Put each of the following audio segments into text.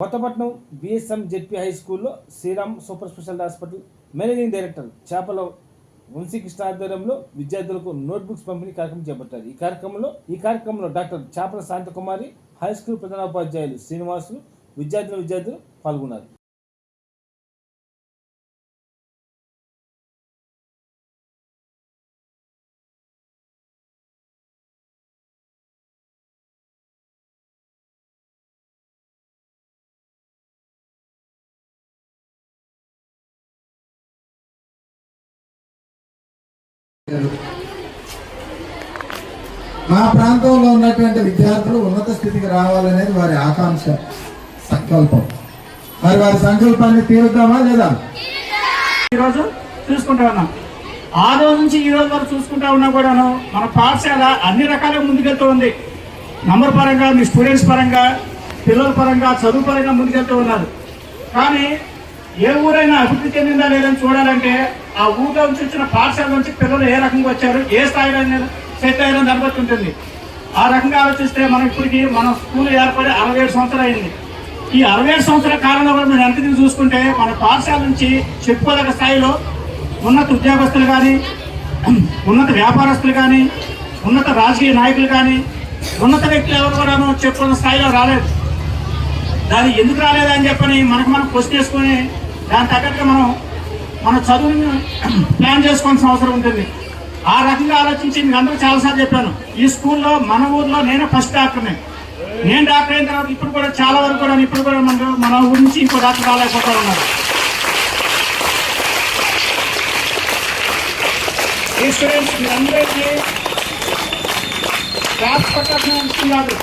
Kothapatnam BSM ZP high స్కూల్లో Sriram super speciality hospital managing director Chepala Vamsikrishna ఆధ్వర్యంలో విద్యార్థులకు notebooks పంపిణీ కార్యక్రమం చేపట్టారు. ఈ కార్యక్రమంలో ఈ కార్యక్రమంలో డాక్టర్ చేపల శాంతకుమారి హై స్కూల్ ప్రధానోపాధ్యాయులు శ్రీనివాసులు విద్యార్థుల విద్యార్థులు పాల్గొన్నారు. మా ప్రాంతంలో ఉన్నటువంటి విద్యార్థులు ఉన్నత స్థితికి రావాలనేది వారి ఆకాంక్ష సంకల్పం. మరి వారి సంకల్పాన్ని తీరుద్దామా లేదా? ఈరోజు చూసుకుంటా ఉన్నాం. ఆ రోజు నుంచి ఈ రోజు వరకు చూసుకుంటా ఉన్నా కూడాను మన పాఠశాల అన్ని రకాలుగా ముందుకెళ్తూ ఉంది. నంబర్ పరంగా మీ స్టూడెంట్స్ పరంగా పిల్లల పరంగా చదువు పరంగా ముందుకెళ్తూ ఉన్నారు. కానీ ఏ ఊరైనా అభివృద్ధి చెందిందా లేదని చూడాలంటే ఆ ఊరిలో నుంచి వచ్చిన పాఠశాల నుంచి పిల్లలు ఏ రకంగా వచ్చారు ఏ స్థాయిలో సెట్ అయినా దాన్ని బట్టి ఉంటుంది. ఆ రకంగా ఆలోచిస్తే మనం ఇప్పటికీ మన స్కూల్ ఏర్పడి అరవై ఏడు సంవత్సరాలు అయింది. ఈ అరవై ఏడు సంవత్సరాల కాలంలో కూడా మీరు వెనక్కి తిరిగి చూసుకుంటే మన పాఠశాల నుంచి చెప్పుకోదగ్గ స్థాయిలో ఉన్నత ఉద్యోగస్తులు కానీ ఉన్నత వ్యాపారస్తులు కానీ ఉన్నత రాజకీయ నాయకులు కానీ ఉన్నత వ్యక్తులు ఎవరు కూడా చెప్పుకున్న స్థాయిలో రాలేదు. దాన్ని ఎందుకు రాలేదని చెప్పని మనకు మనం క్వశ్చన్ చేసుకొని దాని తగ్గట్టుగా మనం మన చదువుని ప్లాన్ చేసుకోవాల్సిన అవసరం ఉంటుంది. ఆ రకంగా ఆలోచించి మీకు అందరూ చాలాసార్లు చెప్పాను. ఈ స్కూల్లో మన ఊర్లో నేనే ఫస్ట్ డాక్టర్ని. నేను డాక్టర్ అయిన తర్వాత ఇప్పుడు కూడా చాలా వరకు కూడా ఇప్పుడు కూడా మన మన ఊరి నుంచి ఇంకో డాక్టర్ రాలేకపోతా ఉన్నారు. ఈ స్టూడెంట్స్ మీరందరికీ క్లాస్ పట్టాల్సిన విషయం కాదు.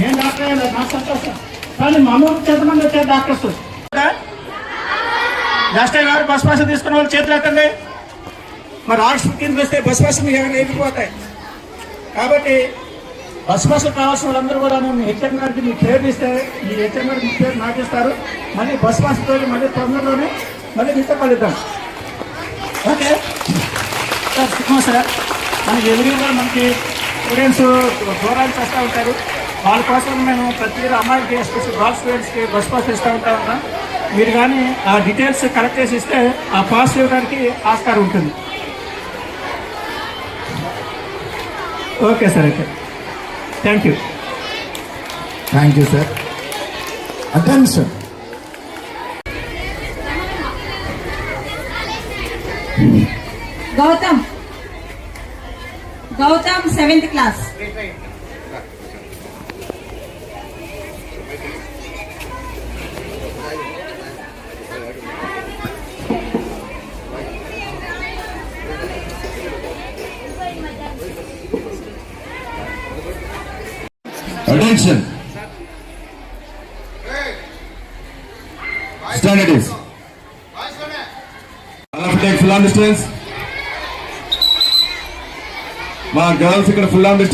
నేను డాక్టర్ అయ్యాను నాకు సంతోషం. కానీ మన ఊరికి ఎంతమంది వచ్చారు డాక్టర్స్. లాస్ట్ టైం ఎవరు బస్ పాస్ తీసుకున్న వాళ్ళు చేతులు ఎత్తండి. మరి ఆక్సిజన్ కింద వస్తే బస్ పాస్ మీకు ఏమైనా వెళ్ళిపోతాయి కాబట్టి బస్ పాస్ కావాల్సిన వాళ్ళందరూ కూడా మీ హెచ్ఎం గారికి మీ పేరు ఇస్తే మీ హెచ్ఎం గారికి మీ పేరు నాటిస్తారు మళ్ళీ బస్ పాస్ తోటి మళ్ళీ తొందరలోనే మళ్ళీ మీతో కలుద్దాం. ఓకే? సార్ సుకుమార్ సార్ మనకి ఎదురుగా మనకి స్టూడెంట్స్ దూరానికి వస్తూ ఉంటారు. వాళ్ళ కోసం మేము ప్రతి అమ్మాయికి ఎస్పెషల్ గర్ల్స్ స్టూడెంట్స్కి బస్ పాస్ ఇస్తూ ఉంటా ఉన్నాం మీరు కానీ ఆ డీటెయిల్స్ కలెక్ట్ చేసి ఇస్తే ఆ పాస్ ఇవ్వడానికి ఆస్కారం ఉంటుంది. ఓకే సార్ అయితే thank you thank you sir attention Gautam Gautam seventh class Attention. Stand at ease. All of take full on distance. మా గర్ల్స్ ఇక్కడ ఫుల్ ఆర్మ్ డిస్టెన్స్